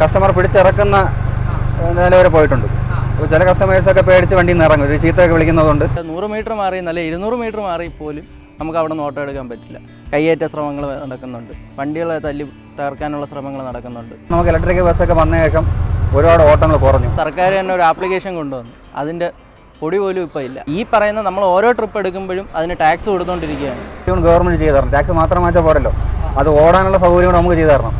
Customer പിടിച്ചിറക്കുന്ന നില വരെ പോയിട്ടുണ്ട്. അപ്പോൾ ചില കസ്റ്റമേഴ്സൊക്കെ പേടിച്ച് വണ്ടി നിന്ന് ഇറങ്ങും. ഒരു ചീത്തയൊക്കെ വിളിക്കുന്നതുകൊണ്ട്. നൂറ് മീറ്റർ മാറി നല്ല ഇരുന്നൂറ് മീറ്റർ മാറി പോലും നമുക്ക് അവിടെ നിന്ന് ഓട്ടോ എടുക്കാൻ പറ്റില്ല. കയ്യേറ്റ ശ്രമങ്ങൾ നടക്കുന്നുണ്ട്. വണ്ടികളെ തല്ലി തകർക്കാനുള്ള ശ്രമങ്ങൾ നടക്കുന്നുണ്ട്. നമുക്ക് ഇലക്ട്രിക് ബസ്സൊക്കെ വന്ന ശേഷം ഒരുപാട് ഓട്ടങ്ങൾ കുറഞ്ഞു. സർക്കാർ തന്നെ ഒരു ആപ്ലിക്കേഷൻ കൊണ്ടുവന്നു. അതിന്റെ പൊടി പോലും ഇപ്പോൾ ഇല്ല. ഈ പറയുന്ന നമ്മൾ ഓരോ ട്രിപ്പ് എടുക്കുമ്പോഴും അതിന് ടാക്സ് കൊടുത്തുകൊണ്ടിരിക്കുകയാണ് ഗവൺമെന്റ് ചെയ്തു തരണം. ടാക്സ് മാത്രം വാങ്ങിച്ചാൽ പോരല്ലോ. അത് ഓടാനുള്ള സൗകര്യം നമുക്ക് ചെയ്തു തരണം.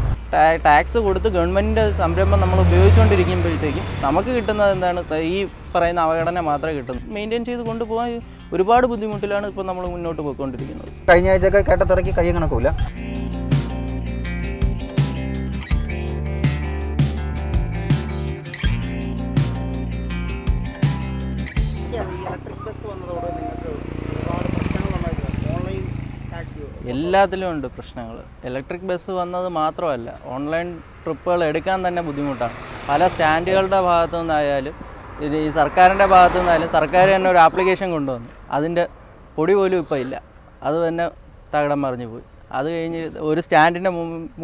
ടാക്സ് കൊടുത്ത് ഗവൺമെന്റിന്റെ സംരംഭം നമ്മൾ ഉപയോഗിച്ചുകൊണ്ടിരിക്കുമ്പോഴത്തേക്കും നമുക്ക് കിട്ടുന്നത് എന്താണ്? ഈ പറയുന്ന അവഗണന മാത്രമേ കിട്ടുന്നു. മെയിന്റെയിൻ ചെയ്ത് കൊണ്ടുപോകാൻ ഒരുപാട് ബുദ്ധിമുട്ടിലാണ് ഇപ്പോൾ നമ്മൾ മുന്നോട്ട് പോയിക്കൊണ്ടിരിക്കുന്നത്. കഴിഞ്ഞ ആഴ്ചയൊക്കെ കേട്ടത്തിറക്കി കൈ കണക്കൂല എല്ലാത്തിലും ഉണ്ട് പ്രശ്നങ്ങൾ ഇലക്ട്രിക് ബസ് വന്നത് മാത്രമല്ല ഓൺലൈൻ ട്രിപ്പുകൾ എടുക്കാൻ തന്നെ ബുദ്ധിമുട്ടാണ്. പല സ്റ്റാൻഡുകളുടെ ഭാഗത്തു നിന്നായാലും ഇത് ഈ സർക്കാരിന്റെ ഭാഗത്തു നിന്നായാലും സർക്കാർ തന്നെ ഒരു ആപ്ലിക്കേഷൻ കൊണ്ടുവന്നു. അതിന്റെ പൊടി പോലും ഇപ്പോൾ ഇല്ല. അത് തന്നെ തകിടം മറിഞ്ഞു പോയി. അത് കഴിഞ്ഞ് ഒരു സ്റ്റാൻഡിന്റെ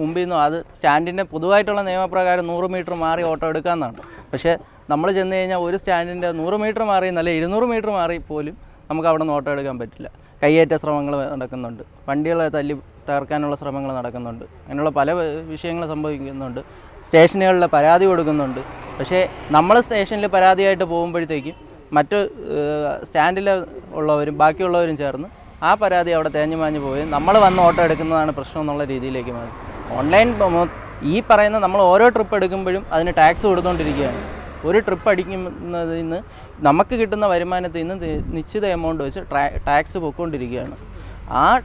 മുമ്പിൽ നിന്നും അത് സ്റ്റാൻഡിന്റെ പൊതുവായിട്ടുള്ള നിയമപ്രകാരം നൂറ് മീറ്റർ മാറി ഓട്ടോ എടുക്കാമെന്നാണ്. പക്ഷേ നമ്മൾ ചെന്ന് കഴിഞ്ഞാൽ ഒരു സ്റ്റാൻഡിന്റെ നൂറ് മീറ്റർ മാറി എന്നല്ല ഇരുന്നൂറ് മീറ്റർ മാറി പോലും നമുക്ക് അവിടെ നിന്ന് ഓട്ടോ എടുക്കാൻ പറ്റില്ല. കയ്യേറ്റ ശ്രമങ്ങൾ നടക്കുന്നുണ്ട്. വണ്ടികളെ തല്ലി തകർക്കാനുള്ള ശ്രമങ്ങൾ നടക്കുന്നുണ്ട്. അങ്ങനെയുള്ള പല വിഷയങ്ങൾ സംഭവിക്കുന്നുണ്ട്. സ്റ്റേഷനുകളിൽ പരാതി കൊടുക്കുന്നുണ്ട്. പക്ഷേ നമ്മൾ സ്റ്റേഷനിൽ പരാതിയായിട്ട് പോകുമ്പോഴത്തേക്കും മറ്റ് സ്റ്റാൻഡിൽ ഉള്ളവരും ബാക്കിയുള്ളവരും ചേർന്ന് ആ പരാതി അവിടെ തേഞ്ഞു മാഞ്ഞു പോയി. നമ്മൾ വന്ന് ഓട്ടോ എടുക്കുന്നതാണ് പ്രശ്നം എന്നുള്ള രീതിയിലേക്ക് മാറി. ഓൺലൈൻ ഈ പറയുന്ന നമ്മൾ ഓരോ ട്രിപ്പ് എടുക്കുമ്പോഴും അതിന് ടാക്സ് കൊടുത്തുകൊണ്ടിരിക്കുകയാണ് ഒരു ട്രിപ്പ് അടിക്കുന്നതിൽ നിന്ന് നമുക്ക് കിട്ടുന്ന വരുമാനത്തിൽ നിന്ന് നിശ്ചിത എമൗണ്ട് വെച്ച് ടാക്സ് പൊയ്ക്കൊണ്ടിരിക്കുകയാണ്. ആ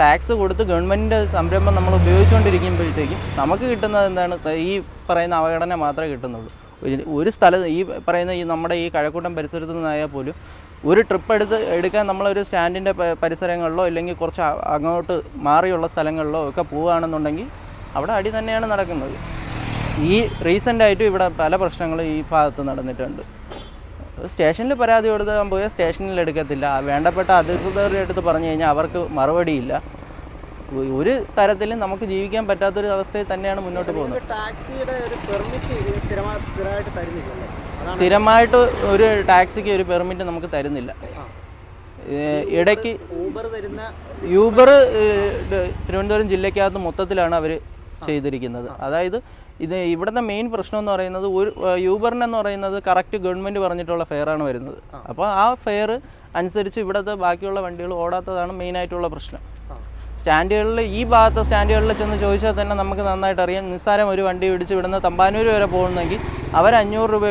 ടാക്സ് കൊടുത്ത് ഗവൺമെന്റിന്റെ സംരംഭം നമ്മൾ ഉപയോഗിച്ചുകൊണ്ടിരിക്കുമ്പോഴത്തേക്കും നമുക്ക് കിട്ടുന്നത് എന്താണ്? ഈ പറയുന്ന അവഗണന മാത്രമേ കിട്ടുന്നുള്ളൂ. ഒരു- സ്ഥലത്ത് ഈ പറയുന്ന ഈ നമ്മുടെ ഈ കഴക്കൂട്ടം പരിസരത്തു നിന്നായാൽ പോലും ഒരു ട്രിപ്പ് എടുത്ത് എടുക്കാൻ നമ്മളൊരു സ്റ്റാൻഡിന്റെ പരിസരങ്ങളിലോ അല്ലെങ്കിൽ കുറച്ച് അങ്ങോട്ട് മാറിയുള്ള സ്ഥലങ്ങളിലോ ഒക്കെ പോവുകയാണെന്നുണ്ടെങ്കിൽ അവിടെ അടി തന്നെയാണ് നടക്കുന്നത്. ഈ റീസെന്റ് ആയിട്ടും ഇവിടെ പല പ്രശ്നങ്ങളും ഈ ഭാഗത്ത് നടന്നിട്ടുണ്ട്. സ്റ്റേഷനിൽ പരാതി കൊടുത്താൽ പോയാൽ സ്റ്റേഷനിൽ എടുക്കത്തില്ല. വേണ്ടപ്പെട്ട അധികൃതരുടെ അടുത്ത് പറഞ്ഞു കഴിഞ്ഞാൽ അവർക്ക് മറുപടിയില്ല. ഒരു തരത്തിലും നമുക്ക് ജീവിക്കാൻ പറ്റാത്തൊരു അവസ്ഥയിൽ തന്നെയാണ് മുന്നോട്ട് പോകുന്നത്. ടാക്സിയുടെ ഒരു പെർമിറ്റ് സ്ഥിരമായിട്ട് ഒരു ടാക്സിക്ക് ഒരു പെർമിറ്റ് നമുക്ക് തരുന്നില്ല. ഇടയ്ക്ക് ഊബർ തരുന്ന യൂബർ തിരുവനന്തപുരം ജില്ലയ്ക്കകത്ത് മൊത്തത്തിലാണ് അവർ ചെയ്തിരിക്കുന്നത്. അതായത് ഇത് ഇവിടുത്തെ മെയിൻ പ്രശ്നം എന്ന് പറയുന്നത് ഒരു ഏഹ്, യൂബറിനെന്ന് പറയുന്നത് കറക്റ്റ് ഗവൺമെന്റ് പറഞ്ഞിട്ടുള്ള ഫെയറാണ് വരുന്നത്. അപ്പോൾ ആ ഫെയർ അനുസരിച്ച് ഇവിടുത്തെ ബാക്കിയുള്ള വണ്ടികൾ ഓടാത്തതാണ് മെയിൻ ആയിട്ടുള്ള പ്രശ്നം. സ്റ്റാൻഡുകളിൽ ഈ ഭാഗത്തെ സ്റ്റാൻഡുകളിൽ ചെന്ന് ചോദിച്ചാൽ തന്നെ നമുക്ക് നന്നായിട്ട് അറിയാം. നിസ്സാരം ഒരു വണ്ടി പിടിച്ച് ഇവിടുന്ന് തമ്പാനൂർ വരെ പോകുന്നെങ്കിൽ അവർ അഞ്ഞൂറ് രൂപ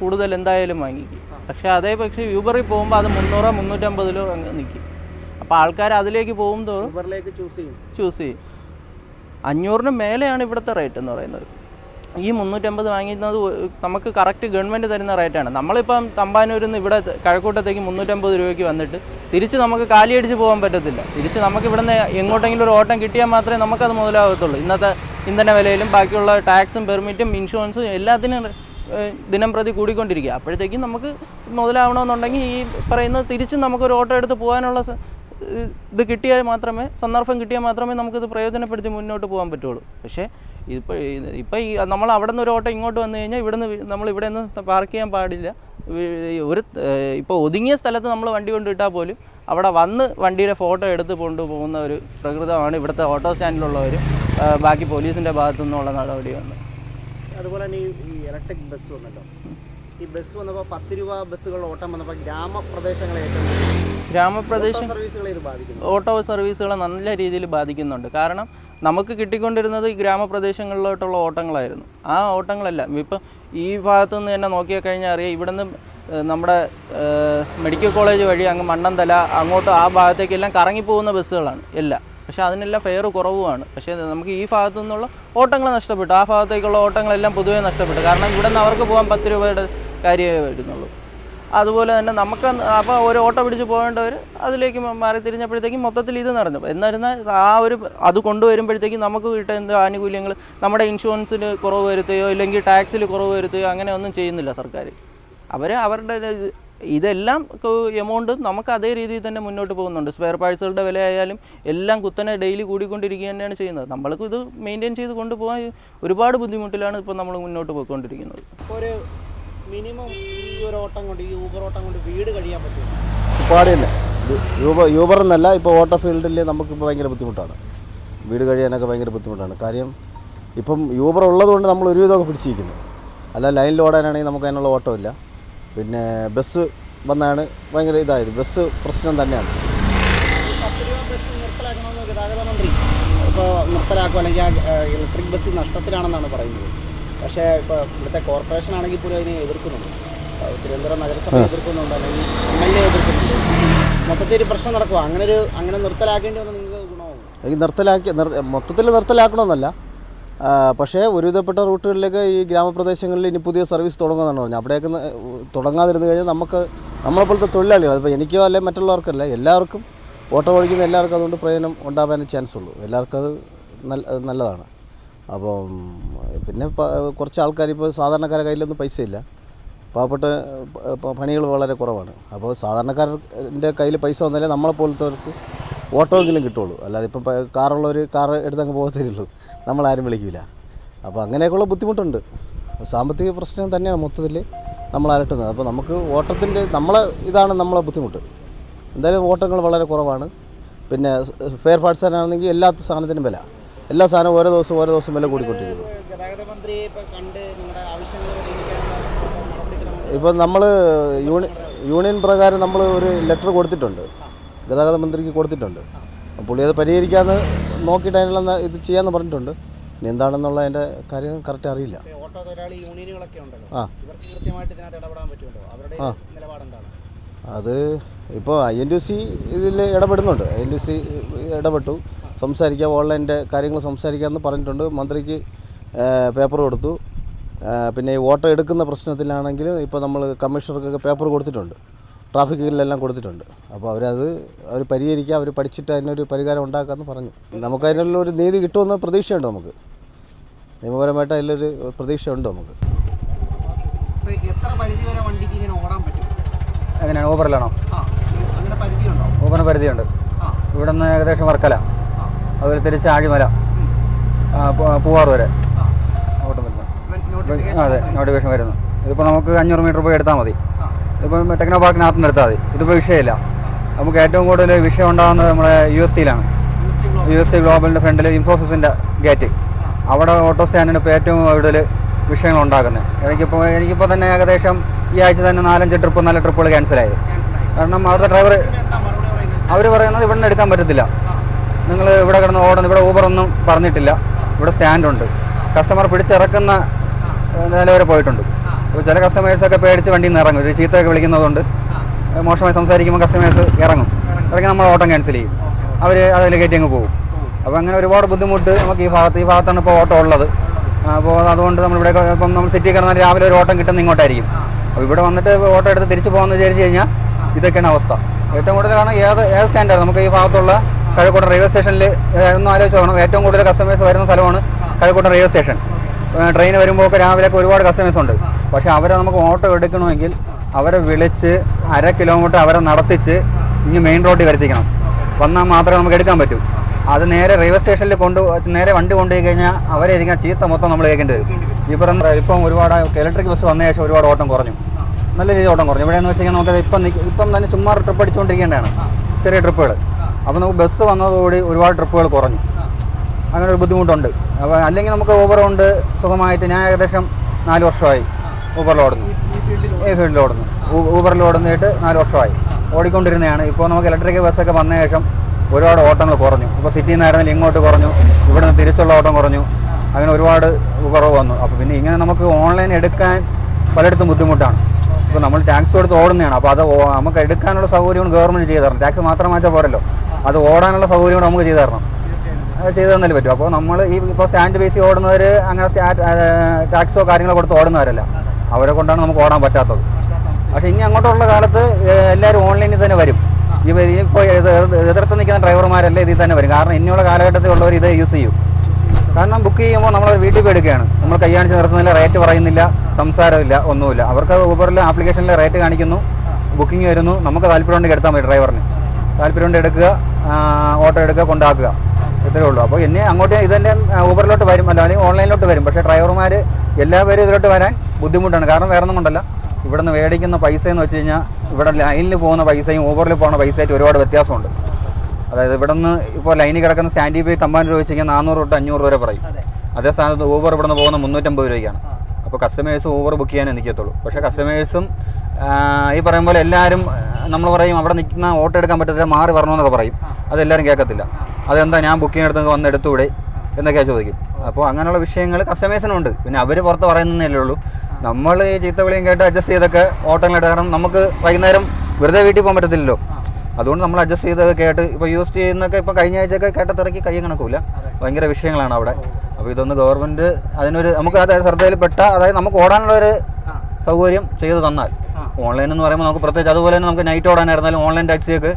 കൂടുതൽ എന്തായാലും വാങ്ങിക്കും. പക്ഷേ അതേ പക്ഷേ യൂബറിൽ പോകുമ്പോൾ അത് മുന്നൂറോ മുന്നൂറ്റമ്പതിലോ അങ്ങ് നിൽക്കും. അപ്പോൾ ആൾക്കാർ അതിലേക്ക് പോകും തോറും ചൂസ് ചെയ്യും. ചൂസ് ചെയ്യും. അഞ്ഞൂറിന് മേലെയാണ് ഇവിടുത്തെ റേറ്റ് എന്ന് പറയുന്നത്. ഈ മുന്നൂറ്റമ്പത് വാങ്ങിക്കുന്നത് നമുക്ക് കറക്റ്റ് ഗവൺമെന്റ് തരുന്ന റേറ്റാണ് നമ്മളിപ്പം തമ്പാനൂരിൽ നിന്ന് ഇവിടെ കഴക്കൂട്ടത്തേക്ക് മുന്നൂറ്റമ്പത് രൂപയ്ക്ക് വന്നിട്ട് തിരിച്ച് നമുക്ക് കാലിയടിച്ച് പോകാൻ പറ്റത്തില്ല. തിരിച്ച് നമുക്ക് ഇവിടുന്ന് എങ്ങോട്ടെങ്കിലും ഒരു ഓട്ടം കിട്ടിയാൽ മാത്രമേ നമുക്കത് മുതലാകത്തുള്ളൂ ഇന്നത്തെ ഇന്ധന വിലയിലും ബാക്കിയുള്ള ടാക്സും പെർമിറ്റും ഇൻഷുറൻസും എല്ലാത്തിനും ദിനം പ്രതി കൂടിക്കൊണ്ടിരിക്കുക. അപ്പോഴത്തേക്കും നമുക്ക് മുതലാവണമെന്നുണ്ടെങ്കിൽ ഈ പറയുന്നത് തിരിച്ചും നമുക്കൊരു ഓട്ടോ എടുത്ത് പോകാനുള്ള ഇത് കിട്ടിയാൽ മാത്രമേ സന്ദർഭം കിട്ടിയാൽ മാത്രമേ നമുക്കിത് പ്രയോജനപ്പെടുത്തി മുന്നോട്ട് പോകാൻ പറ്റുള്ളൂ. പക്ഷേ ഇപ്പോൾ ഇപ്പോൾ ഈ നമ്മൾ അവിടെ നിന്ന് ഒരു ഓട്ടോ ഇങ്ങോട്ട് വന്നു കഴിഞ്ഞാൽ ഇവിടെ നിന്ന് നമ്മൾ ഇവിടെ നിന്ന് പാർക്ക് ചെയ്യാൻ പാടില്ല. ഒരു ഇപ്പോൾ ഒതുങ്ങിയ സ്ഥലത്ത് നമ്മൾ വണ്ടി കൊണ്ടിട്ടാൽ പോലും അവിടെ വന്ന് വണ്ടിയുടെ ഫോട്ടോ എടുത്ത് കൊണ്ടുപോകുന്ന ഒരു പ്രകൃതമാണ് ഇവിടുത്തെ ഓട്ടോ സ്റ്റാൻഡിലുള്ളവർ. ബാക്കി പോലീസിന്റെ ഭാഗത്തു നിന്നുള്ള നടപടിയാണ്. അതുപോലെ തന്നെ ഈ ഇലക്ട്രിക് ബസ് വന്നല്ലോ. ഈ ബസ് വന്നപ്പോൾ പത്ത് രൂപ ബസ്സുകൾ ഓട്ടം വന്നപ്പോൾ ഗ്രാമപ്രദേശങ്ങളെ ഏറ്റവും ഗ്രാമപ്രദേശം ഓട്ടോ സർവീസുകളെ നല്ല രീതിയിൽ ബാധിക്കുന്നുണ്ട്. കാരണം നമുക്ക് കിട്ടിക്കൊണ്ടിരുന്നത് ഈ ഗ്രാമപ്രദേശങ്ങളിലോട്ടുള്ള ഓട്ടങ്ങളായിരുന്നു. ആ ഓട്ടങ്ങളെല്ലാം ഇപ്പം ഈ ഭാഗത്തു നിന്ന് തന്നെ നോക്കിയാൽ കഴിഞ്ഞാൽ അറിയാം ഇവിടെ നിന്ന് നമ്മുടെ മെഡിക്കൽ കോളേജ് വഴി അങ്ങ് മണ്ണന്തല അങ്ങോട്ട് ആ ഭാഗത്തേക്കെല്ലാം കറങ്ങിപ്പോകുന്ന ബസ്സുകളാണ് എല്ലാം. പക്ഷേ അതിനെല്ലാം ഫെയർ കുറവുമാണ്. പക്ഷേ നമുക്ക് ഈ ഭാഗത്തു നിന്നുള്ള ഓട്ടങ്ങൾ നഷ്ടപ്പെട്ടു. ആ ഭാഗത്തേക്കുള്ള ഓട്ടങ്ങളെല്ലാം പൊതുവേ നഷ്ടപ്പെട്ടു. കാരണം ഇവിടെ നിന്ന് അവർക്ക് പോകാൻ പത്ത് രൂപയുടെ കാര്യമേ വരുന്നുള്ളൂ. അതുപോലെ തന്നെ നമുക്ക് അപ്പോൾ ഒരു ഓട്ടോ പിടിച്ച് പോകേണ്ടവർ അതിലേക്ക് മാറി തിരിഞ്ഞപ്പോഴത്തേക്കും മൊത്തത്തിൽ ഇത് നടന്നു. എന്നിരുന്നാൽ ആ ഒരു അത് കൊണ്ടുവരുമ്പോഴത്തേക്കും നമുക്ക് കിട്ടുന്ന ആനുകൂല്യങ്ങൾ നമ്മുടെ ഇൻഷുറൻസിന് കുറവ് വരുത്തുകയോ ഇല്ലെങ്കിൽ ടാക്സിൽ കുറവ് വരുത്തുകയോ അങ്ങനെ ഒന്നും ചെയ്യുന്നില്ല സർക്കാർ അവർ അവരുടെ ഇതെല്ലാം എമൗണ്ട് നമുക്ക് അതേ രീതിയിൽ തന്നെ മുന്നോട്ട് പോകുന്നുണ്ട്. സ്പെയർ പാഴ്സുകളുടെ വിലയായാലും എല്ലാം കുത്തനെ ഡെയിലി കൂടിക്കൊണ്ടിരിക്കുക തന്നെയാണ് ചെയ്യുന്നത്. നമ്മൾക്ക് ഇത് മെയിന്റെയിൻ ചെയ്ത് കൊണ്ടുപോകാൻ ഒരുപാട് ബുദ്ധിമുട്ടിലാണ് ഇപ്പോൾ നമ്മൾ മുന്നോട്ട് പോയിക്കൊണ്ടിരിക്കുന്നത്. ഒരു മിനിമം ഈ ഒരു ഓട്ടം കൊണ്ട് ഈ ഊബർ ഓട്ടം കൊണ്ട് വീട് കഴിയാൻ പറ്റും പാടില്ല. യൂബർ യൂബർ എന്നല്ല ഇപ്പോൾ ഓട്ടോ ഫീൽഡിൽ നമുക്കിപ്പോൾ ഭയങ്കര ബുദ്ധിമുട്ടാണ്. വീട് കഴിയാനൊക്കെ ഭയങ്കര ബുദ്ധിമുട്ടാണ്. കാര്യം ഇപ്പം യൂബർ ഉള്ളതുകൊണ്ട് നമ്മൾ ഒരുവിധമൊക്കെ പിടിച്ചിരിക്കുന്നു. അല്ല ലൈനിൽ ഓടാനാണെങ്കിൽ നമുക്ക് അതിനുള്ള ഓട്ടോ ഇല്ല. പിന്നെ ബസ് വന്നാണ് ഭയങ്കര ഇതായത്. ബസ് പ്രശ്നം തന്നെയാണ്. നിർത്തലാക്കണമെന്ന് ഗതാഗത മന്ത്രി ഇപ്പോൾ നിർത്തലാക്കും അല്ലെങ്കിൽ ഇലക്ട്രിക് ബസ് നഷ്ടത്തിലാണെന്നാണ് പറയുന്നത്. പക്ഷേ ഇപ്പോൾ ഇവിടുത്തെ കോർപ്പറേഷൻ ആണെങ്കിൽ പോലും അതിനെ എതിർക്കുന്നുണ്ട്. തിരുവനന്തപുരം നഗരസഭ എതിർക്കുന്നുണ്ട് അല്ലെങ്കിൽ എം എൽ എ എതിർക്കുന്നുണ്ട്. മൊത്തത്തിൽ ഒരു പ്രശ്നം നടക്കുക അങ്ങനെ ഒരു അങ്ങനെ നിർത്തലാക്കേണ്ടി വന്ന നിങ്ങൾക്ക് ഗുണമാകും ഈ നിർത്തലാക്കി നിർ മൊത്തത്തിൽ നിർത്തലാക്കണമെന്നല്ല. പക്ഷേ ഒരുവിധപ്പെട്ട റൂട്ടുകളിലേക്ക് ഈ ഗ്രാമപ്രദേശങ്ങളിൽ ഇനി പുതിയ സർവീസ് തുടങ്ങുമെന്നാണ് പറഞ്ഞത്. അവിടെയൊക്കെ തുടങ്ങാതിരുന്നു കഴിഞ്ഞാൽ നമുക്ക് നമ്മളെപ്പോലത്തെ തൊഴിലാളികൾ അതിപ്പോൾ എനിക്കോ അല്ലെങ്കിൽ മറ്റുള്ളവർക്കല്ല എല്ലാവർക്കും ഓട്ടോ ഓടിക്കുന്ന എല്ലാവർക്കും അതുകൊണ്ട് പ്രയോജനം ഉണ്ടാകാൻ ചാൻസ് ഉള്ളൂ എല്ലാവർക്കും അത് നല്ല അത് നല്ലതാണ്. അപ്പം പിന്നെ കുറച്ച് ആൾക്കാർ ഇപ്പോൾ സാധാരണക്കാരുടെ കയ്യിലൊന്നും പൈസ ഇല്ല പാവപ്പെട്ട പണികൾ വളരെ കുറവാണ്. അപ്പോൾ സാധാരണക്കാരന്റെ കയ്യിൽ പൈസ വന്നാലേ നമ്മളെപ്പോലത്തവർക്ക് ഓട്ടോ എങ്കിലും കിട്ടുള്ളൂ അല്ലാതെ ഇപ്പം കാറുള്ളവർ കാർ എടുത്തങ്ങ് പോകത്തില്ലല്ലോ. നമ്മളാരും വിളിക്കില്ല അപ്പോൾ അങ്ങനെയൊക്കെയുള്ള ബുദ്ധിമുട്ടുണ്ട്. സാമ്പത്തിക പ്രശ്നം തന്നെയാണ് മൊത്തത്തിൽ നമ്മൾ അലട്ടുന്നത്. അപ്പോൾ നമുക്ക് ഓട്ടത്തിന്റെ നമ്മളെ ഇതാണ് നമ്മളെ ബുദ്ധിമുട്ട്. എന്തായാലും ഓട്ടങ്ങൾ വളരെ കുറവാണ്. പിന്നെ ഫെയർ പാർട്സാനാണെങ്കിൽ എല്ലാ സാധനത്തിനും വില. എല്ലാ സാധനവും ഓരോ ദിവസം ഓരോ ദിവസം വില കൂടിക്കൊണ്ടിരിക്കുന്നു. ഇപ്പോൾ ഇപ്പോൾ നമ്മൾ യൂണി യൂണിയൻ പ്രകാരം നമ്മൾ ഒരു ലെറ്റർ കൊടുത്തിട്ടുണ്ട്. ഗതാഗത മന്ത്രിക്ക് കൊടുത്തിട്ടുണ്ട് പുള്ളി അത് പരിഹരിക്കാമെന്ന് നോക്കിയിട്ട് അതിനുള്ള ഇത് ചെയ്യാമെന്ന് പറഞ്ഞിട്ടുണ്ട്. ഇനി എന്താണെന്നുള്ള അതിന്റെ കാര്യം കറക്റ്റ് അറിയില്ല. ആ. ആ. അത് ഇപ്പോൾ ഐ എൻ ടി സി ഇതിൽ ഇടപെടുന്നുണ്ട്. ഐ എൻ ടി സി ഇടപെട്ടു. സംസാരിക്കാം ഓൺലൈന്റെ കാര്യങ്ങൾ സംസാരിക്കാമെന്ന് പറഞ്ഞിട്ടുണ്ട്. മന്ത്രിക്ക് പേപ്പർ കൊടുത്തു. പിന്നെ ഈ ഓട്ടോ എടുക്കുന്ന പ്രശ്നത്തിലാണെങ്കിൽ ഇപ്പോൾ നമ്മൾ കമ്മീഷണർക്കൊക്കെ പേപ്പർ കൊടുത്തിട്ടുണ്ട്. ട്രാഫിക്കുകളിലെല്ലാം കൊടുത്തിട്ടുണ്ട്. അപ്പോൾ അവരത് അവർ പരിഹരിക്കുക അവർ പഠിച്ചിട്ട് അതിനൊരു പരിഹാരം ഉണ്ടാക്കാമെന്ന് പറഞ്ഞു. നമുക്ക് അതിനുള്ള ഒരു നീതി കിട്ടുമെന്ന് പ്രതീക്ഷയുണ്ട് നമുക്ക്. നിയമപരമായിട്ട് അതിലൊരു പ്രതീക്ഷയുണ്ട് നമുക്ക്. എത്ര പരിധി വരെ വണ്ടിക്ക് ഇങ്ങനെ ഓടാൻ പറ്റും? എങ്ങനെയാണ്? ഊബറിലാണോ പരിധിയുണ്ടോ? ഊബറിന് പരിധിയുണ്ട്. ആ. ഇവിടെ നിന്ന് ഏകദേശം വർക്കല. അതുപോലെ തിരിച്ച് ആഴിമല പൂവാറ് വരെ. ഓട്ടം അതെ നോട്ടിഫിക്കേഷൻ വരുന്നു. ഇതിപ്പോൾ നമുക്ക് അഞ്ഞൂറ് മീറ്റർ പോയി എടുത്താൽ മതി. ഇതിപ്പോൾ ടെക്നോ പാർക്കിനകത്തുനിന്ന് എടുത്താൽ മതി. ഇതിപ്പോൾ വിഷയമില്ല. നമുക്ക് ഏറ്റവും കൂടുതൽ വിഷയം ഉണ്ടാകുന്നത് നമ്മുടെ യു എസ് ടിയിലാണ്. യു എസ് ടി ഗ്ലോബലിന്റെ ഫ്രണ്ടിൽ ഇൻഫോസിസിന്റെ ഗേറ്റ്. അവിടെ ഓട്ടോ സ്റ്റാൻഡിന് ഇപ്പോൾ ഏറ്റവും കൂടുതൽ വിഷയങ്ങൾ ഉണ്ടാക്കുന്നത് എനിക്കിപ്പോൾ എനിക്കിപ്പോൾ തന്നെ ഏകദേശം ഈ ആഴ്ച തന്നെ നാലഞ്ച് ട്രിപ്പ് നല്ല ട്രിപ്പുകൾ ക്യാൻസലായി. കാരണം അവിടുത്തെ ഡ്രൈവർ അവർ പറയുന്നത്? ഇവിടെ നിന്ന് എടുക്കാൻ പറ്റത്തില്ല. നിങ്ങൾ ഇവിടെ കിടന്ന് ഓടുന്നു ഇവിടെ ഊബർ ഒന്നും പറഞ്ഞിട്ടില്ല. ഇവിടെ സ്റ്റാൻഡുണ്ട് കസ്റ്റമർ പിടിച്ചിറക്കുന്ന നില വരെ പോയിട്ടുണ്ട്. അപ്പോൾ ചില കസ്റ്റമേഴ്സൊക്കെ പേടിച്ച് വണ്ടിയിൽ നിന്ന് ഇറങ്ങും. ഒരു ചീത്തയൊക്കെ വിളിക്കുന്നതുകൊണ്ട് മോശമായി സംസാരിക്കുമ്പോൾ കസ്റ്റമേഴ്സ് ഇറങ്ങും. ഇറങ്ങി നമ്മൾ ഓട്ടം ക്യാൻസൽ ചെയ്യും. അവർ അതിൽ കയറ്റി അങ്ങ് പോകും. അപ്പോൾ അങ്ങനെ ഒരുപാട് ബുദ്ധിമുട്ട് നമുക്ക് ഈ ഭാഗത്ത് ഈ ഭാഗത്താണ് ഇപ്പോൾ ഓട്ടം ഉള്ളത്. അപ്പോൾ അതുകൊണ്ട് നമ്മൾ ഇവിടെ ഇപ്പം നമ്മൾ സിറ്റി കിടന്നാൽ രാവിലെ ഒരു ഓട്ടം കിട്ടുന്ന ഇങ്ങോട്ടായിരിക്കും. അപ്പോൾ ഇവിടെ വന്നിട്ട് ഓട്ടോ എടുത്ത് തിരിച്ചു പോകാമെന്ന് വിചാരിച്ചു കഴിഞ്ഞാൽ ഇതൊക്കെയാണ് അവസ്ഥ. ഏറ്റവും കൂടുതൽ കാരണം ഏത് ഏത് സ്റ്റാൻഡാണ് നമുക്ക് ഈ ഭാഗത്തുള്ള കഴക്കൂട്ടം റെയിൽവേ സ്റ്റേഷനിൽ ഒന്ന് ആലോചിച്ച് നോക്കണം. ഏറ്റവും കൂടുതൽ കസ്റ്റമേഴ്സ് വരുന്ന സ്ഥലമാണ് കഴക്കൂട്ടം റെയിൽവേ സ്റ്റേഷൻ. ട്രെയിൻ വരുമ്പോൾ ഒക്കെ രാവിലെയൊക്കെ ഒരുപാട് കസ്റ്റമേഴ്സ് ഉണ്ട്. പക്ഷേ അവരെ നമുക്ക് ഓട്ടോ എടുക്കണമെങ്കിൽ അവരെ വിളിച്ച് അര കിലോമീറ്റർ അവരെ നടത്തിച്ച് ഇനി മെയിൻ റോഡിൽ വരുത്തിക്കണം. വന്നാൽ മാത്രമേ നമുക്ക് എടുക്കാൻ പറ്റൂ. അത് നേരെ റെയിൽവേ സ്റ്റേഷനിൽ കൊണ്ട് നേരെ വണ്ടി കൊണ്ടുപോയി കഴിഞ്ഞാൽ അവരെ ഇരിക്കാൻ ചീത്ത മൊത്തം നമ്മൾ കേൾക്കേണ്ടി വരും. പറഞ്ഞ ഇപ്പം ഒരുപാട് ഇലക്ട്രിക് ബസ് വന്ന ശേഷം ഒരുപാട് ഓട്ടം കുറഞ്ഞു. നല്ല രീതിയിൽ ഓട്ടം കുറഞ്ഞു. ഇവിടെ എന്ന് വെച്ച് കഴിഞ്ഞാൽ നമുക്ക് ഇപ്പം ഇപ്പം തന്നെ ചുമ്മാ ട്രിപ്പ് അടിച്ചുകൊണ്ടിരിക്കേണ്ടതാണ്. ചെറിയ ട്രിപ്പുകൾ അപ്പോൾ നമുക്ക് ബസ് വന്നതോടുകൂടി ഒരുപാട് ട്രിപ്പുകൾ കുറഞ്ഞു. അങ്ങനെ ഒരു ബുദ്ധിമുട്ടുണ്ട്. അപ്പോൾ അല്ലെങ്കിൽ നമുക്ക് ഊബർ കൊണ്ട് സുഖമായിട്ട് ഞാൻ ഏകദേശം നാല് വർഷമായി ഊബറിൽ ഓടുന്നു. ഈ ഫീൽഡിൽ ഊബറിലോടുന്നിട്ട് നാല് വർഷമായി. ഓടിക്കൊണ്ടിരുന്നതാണ്. ഇപ്പോൾ നമുക്ക് ഇലക്ട്രിക് ബസ്സൊക്കെ വന്ന ശേഷം ഒരുപാട് ഓട്ടങ്ങൾ കുറഞ്ഞു. ഇപ്പോൾ സിറ്റിയിൽ നിന്നായിരുന്നെങ്കിൽ ഇങ്ങോട്ട് കുറഞ്ഞു. ഇവിടെ നിന്ന് തിരിച്ചുള്ള ഓട്ടം കുറഞ്ഞു. അങ്ങനെ ഒരുപാട് കുറവ് വന്നു. അപ്പോൾ പിന്നെ ഇങ്ങനെ നമുക്ക് ഓൺലൈൻ എടുക്കാൻ പലയിടത്തും ബുദ്ധിമുട്ടാണ്. ഇപ്പോൾ നമ്മൾ ടാക്സ് കൊടുത്ത് ഓടുന്നതാണ്. അപ്പോൾ അത് നമുക്ക് എടുക്കാനുള്ള സൗകര്യവും ഗവൺമെന്റ് ചെയ്തു തരണം. ടാക്സ് മാത്രം വാങ്ങിച്ചാൽ പോരല്ലോ. അത് ഓടാനുള്ള സൗകര്യം കൂടെ നമുക്ക് ചെയ്തു തരണം. അത് ചെയ്തു തന്നാലേ പറ്റും. അപ്പോൾ നമ്മൾ ഈ ഇപ്പോൾ സ്റ്റാൻഡ് ബേസി ഓടുന്നവർ അങ്ങനെ ടാക്സോ കാര്യങ്ങളോ കൊടുത്ത് ഓടുന്നവരല്ല. അവരെ കൊണ്ടാണ് നമുക്ക് ഓടാൻ പറ്റാത്തത്. പക്ഷേ ഇനി അങ്ങോട്ടുള്ള കാലത്ത് എല്ലാവരും ഓൺലൈനിൽ തന്നെ വരും. ഇവർ ഇപ്പോൾ എതിർത്ത് നിൽക്കുന്ന ഡ്രൈവർമാരല്ല ഇതിൽ തന്നെ വരും. കാരണം ഇനിയുള്ള കാലഘട്ടത്തിൽ ഉള്ളവർ ഇത് യൂസ് ചെയ്യും. കാരണം ബുക്ക് ചെയ്യുമ്പോൾ നമ്മൾ വീട്ടിൽ പോയി എടുക്കുകയാണ്. നമ്മൾ കൈയാണിച്ച് നിർത്തുന്നില്ല റേറ്റ് പറയുന്നില്ല സംസാരമില്ല ഒന്നുമില്ല. അവർക്ക് ഊബറിൽ ആപ്ലിക്കേഷനിലെ റേറ്റ് കാണിക്കുന്നു ബുക്കിംഗ് വരുന്നു നമുക്ക് താല്പര്യമുണ്ടെങ്കിൽ എടുത്താൽ മതി ഡ്രൈവറിന് താല്പര്യമുണ്ടെങ്കിൽ എടുക്കുക ഓട്ടോ എടുക്കുക കൊണ്ടാക്കുക. ഇത്രയേ ഉള്ളൂ. അപ്പോൾ എന്നെ അങ്ങോട്ട് ഇതെന്റെ ഊബറിലോട്ട് വരും. അല്ല അല്ലെങ്കിൽ ഓൺലൈനിലോട്ട് വരും. പക്ഷേ ഡ്രൈവർമാർ എല്ലാവരും ഇതിലോട്ട് വരാൻ ബുദ്ധിമുട്ടാണ്. കാരണം വേറെ ഒന്നും കൊണ്ടല്ല. ഇവിടെ നിന്ന് മേടിക്കുന്ന പൈസ എന്ന് വെച്ച് കഴിഞ്ഞാൽ ഇവിടെ ലൈനിൽ പോകുന്ന പൈസയും ഊബറിൽ പോകുന്ന പൈസയായിട്ട് ഒരുപാട് വ്യത്യാസമുണ്ട്. അതായത് ഇവിടെ നിന്ന് ഇപ്പോൾ ലൈനിൽ കിടക്കുന്ന സ്റ്റാൻഡിൽ പോയി തമ്പാൻ രൂപ വെച്ച് കഴിഞ്ഞാൽ നാനൂറ് തൊട്ട് അഞ്ഞൂറ് വരെ പറയും. അതേ. സ്ഥാനത്ത് ഊബർ ഇവിടെ നിന്ന് പോകുന്ന മുന്നൂറ്റമ്പത് രൂപയ്ക്കാണ്. അപ്പോൾ കസ്റ്റമേഴ്സ് ഊബർ ബുക്ക് ചെയ്യാൻ നിൽക്കത്തുള്ളൂ. പക്ഷേ കസ്റ്റമേഴ്സും ഈ പറയും പോലെ എല്ലാവരും നമ്മൾ പറയും അവിടെ നിൽക്കുന്ന ഓട്ടോ എടുക്കാൻ പറ്റത്തില്ല മാറി വരണമെന്നൊക്കെ പറയും. അതെല്ലാവരും കേൾക്കത്തില്ല. അതെന്താ ഞാൻ ബുക്കിംഗ് എടുത്ത് വന്ന് എടുത്തൂടെ? എന്നൊക്കെയാണ് ചോദിക്കും. അപ്പോൾ അങ്ങനെയുള്ള വിഷയങ്ങൾ കസ്റ്റമേഴ്സിനുണ്ട് പിന്നെ അവർ പുറത്ത് പറയുന്നതല്ലേ ഉള്ളൂ. നമ്മൾ ഈ ചീത്തവിളിയും കേട്ട് അഡ്ജസ്റ്റ് ചെയ്തൊക്കെ ഓട്ടങ്ങളെടുത്ത് കാരണം നമുക്ക് വൈകുന്നേരം വെറുതെ വീട്ടിൽ പോകാൻ പറ്റത്തില്ലല്ലോ. അതുകൊണ്ട് നമ്മൾ അഡ്ജസ്റ്റ് ചെയ്തൊക്കെ കേട്ട് ഇപ്പോൾ യൂസ് ചെയ്യുന്നൊക്കെ ഇപ്പോൾ കഴിഞ്ഞ ആഴ്ചയൊക്കെ കേട്ടത്തിറക്കി കൈ കണക്കൂല ഭയങ്കര വിഷയങ്ങളാണ് അവിടെ. അപ്പോൾ ഇതൊന്ന് ഗവൺമെന്റ് അതിനൊരു നമുക്ക് അതായത് ശ്രദ്ധയിൽപ്പെട്ട അതായത് നമുക്ക് ഓടാനുള്ള ഒരു സൗകര്യം ചെയ്തു തന്നാൽ. ഓൺലൈൻ എന്ന് പറയുമ്പോൾ നമുക്ക് പ്രത്യേകിച്ച് അതുപോലെ തന്നെ നമുക്ക് നൈറ്റ് ഓടാനായിരുന്നാലും ഓൺലൈൻ ടാക്സിയൊക്കെ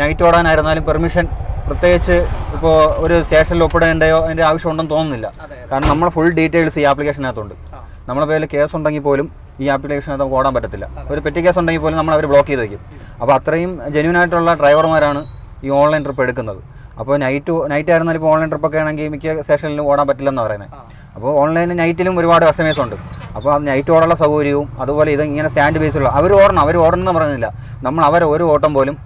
നൈറ്റ് ഓടാനായിരുന്നാലും പെർമിഷൻ പ്രത്യേകിച്ച് ഇപ്പോൾ ഒരു സ്റ്റേഷനിൽ ഒപ്പിടേണ്ടയോ അതിന്റെ ആവശ്യമുണ്ടെന്ന് തോന്നുന്നില്ല. കാരണം നമ്മൾ ഫുൾ ഡീറ്റെയിൽസ് ഈ ആപ്ലിക്കേഷനകത്തുണ്ട് നമ്മളെ നമ്മുടെ പേരിൽ കേസ് ഉണ്ടെങ്കിൽ പോലും ഈ ആപ്ലിക്കേഷനകത്ത് നമുക്ക് ഓടാൻ പറ്റത്തില്ല. ഒരു പെറ്റി കേസ് ഉണ്ടെങ്കിൽ പോലും നമ്മൾ അവർ ബ്ലോക്ക് ചെയ്ത് വയ്ക്കും അപ്പോൾ അത്രയും ജെന്യൂൻ ആയിട്ടുള്ള ഡ്രൈവർമാരാണ് ഈ ഓൺലൈൻ ട്രിപ്പ് എടുക്കുന്നത്. അപ്പോൾ നൈറ്റ് നൈറ്റ് ആയിരുന്നാലും ഇപ്പോൾ ഓൺലൈൻ ട്രിപ്പൊക്കെ ആണെങ്കിൽ മിക്ക സ്റ്റേഷനിലും ഓടാൻ പറ്റില്ലെന്ന് പറയുന്നത്. അപ്പോൾ ഓൺലൈനിൽ നൈറ്റിലും ഒരുപാട് കസ്റ്റമേഴ്സ് ഉണ്ട്. അപ്പോൾ ആ നൈറ്റ് ഓടാനുള്ള സൗകര്യവും അതുപോലെ ഇത് ഇങ്ങനെ സ്റ്റാൻഡ് ബേസിലുള്ള അവർ ഓടണം അവർ ഓടണം എന്ന് പറയുന്നില്ല നമ്മൾ അവർ ഒരു ഓട്ടം പോലും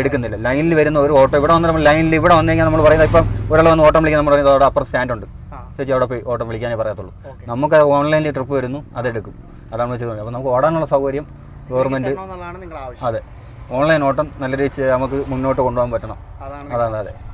എടുക്കുന്നില്ല. ലൈനിൽ വരുന്ന ഒരു ഓട്ടോ ഇവിടെ വന്ന് നമ്മൾ ലൈനിൽ ഇവിടെ വന്നു കഴിഞ്ഞാൽ നമ്മൾ പറയുന്നത് ഇപ്പം ഒരാൾ വന്ന് ഓട്ടം വിളിക്കാൻ നമ്മൾ പറയുന്നത് അവിടെ അപ്പുറം സ്റ്റാൻഡ് ഉണ്ട്. ചേച്ചി അവിടെ പോയി ഓട്ടം വിളിക്കാനേ പറയത്തുള്ളൂ. നമുക്ക് ഓൺലൈനിൽ ട്രിപ്പ് വരുന്നു അതെടുക്കും അതാണ് വെച്ചത് അപ്പോൾ നമുക്ക് ഓടാനുള്ള സൗകര്യം ഗവൺമെന്റ് അതെ. ഓൺലൈൻ ഓട്ടം നല്ല രീതിയിൽ നമുക്ക് മുന്നോട്ട് കൊണ്ടുപോകാൻ പറ്റണം. അതാണ് അതെ.